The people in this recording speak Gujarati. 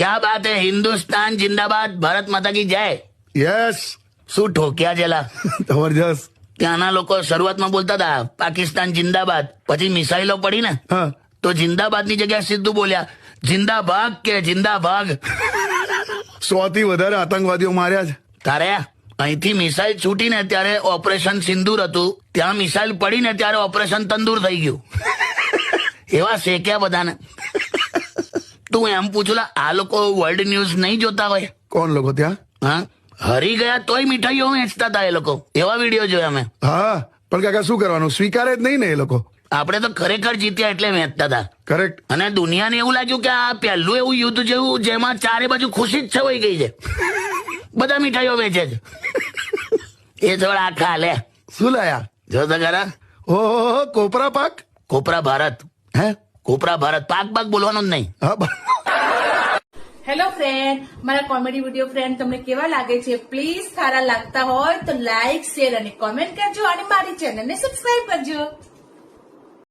ક્યાં બાત હે હિન્દુસ્તાન જિંદાબાદ ભારત માતા કી જય યસ શું ઠોક્યા જેલા? જબરજસ્ત. ત્યાંના લોકો શરૂઆતમાં બોલતા હતા પાકિસ્તાન જિંદાબાદ પછી મિસાઇલો પડી ને? તો જિંદાબાદની જગ્યાએ સીધું બોલ્યા જિંદા ભાગ કે જિંદા ભાગ સો થી વધારે આતંકવાદીઓ માર્યા છે. તારે અહીંથી મિસાઇલ છૂટીને ત્યારે ઓપરેશન સિંદૂર હતું. ત્યાં મિસાઇલ પડીને ત્યારે ઓપરેશન તંદૂર થઈ ગયું. એવા શેક્યા બધાને. તું એમ પૂછું આ લોકો વર્લ્ડ ન્યૂઝ નહીં જોતા હોય? કોણ લોકો ત્યાં? હા? હરી ગયા તોય મીઠાઈઓ વેચતા હતા એ લોકો. એવા વીડિયો જોયા મેં હા પણ કાકા શું કરવાનું? સ્વીકારે જ નહીં ને એ લોકો? આપણે તો ખરેખર જીત્યા એટલે વેચતા હતા કરેક્ટ અને દુનિયાને એવું લાગ્યું કે આ પહેલું એવું યુદ્ધ જેવું જેમાં ચારે બાજુ ખુશી જ છવાઈ ગઈ છે. બધા મીઠાઈઓ વેચે છે. એ થોડા ખા લે. શું લાયા? જો તો ખરા ઓહો કોપરા પાક? કોપરા ભારત. હે? કોપરા ભારત પાક પાક બોલવાનું જ નહીં. હેલો ફ્રેન્ડ મારા કોમેડી વીડિયો ફ્રેન્ડ તમને કેવા લાગે છે? પ્લીઝ સારા લાગતા હોય તો લાઈક શેર અને કોમેન્ટ કરજો અને મારી ચેનલને સબસ્ક્રાઈબ કરજો.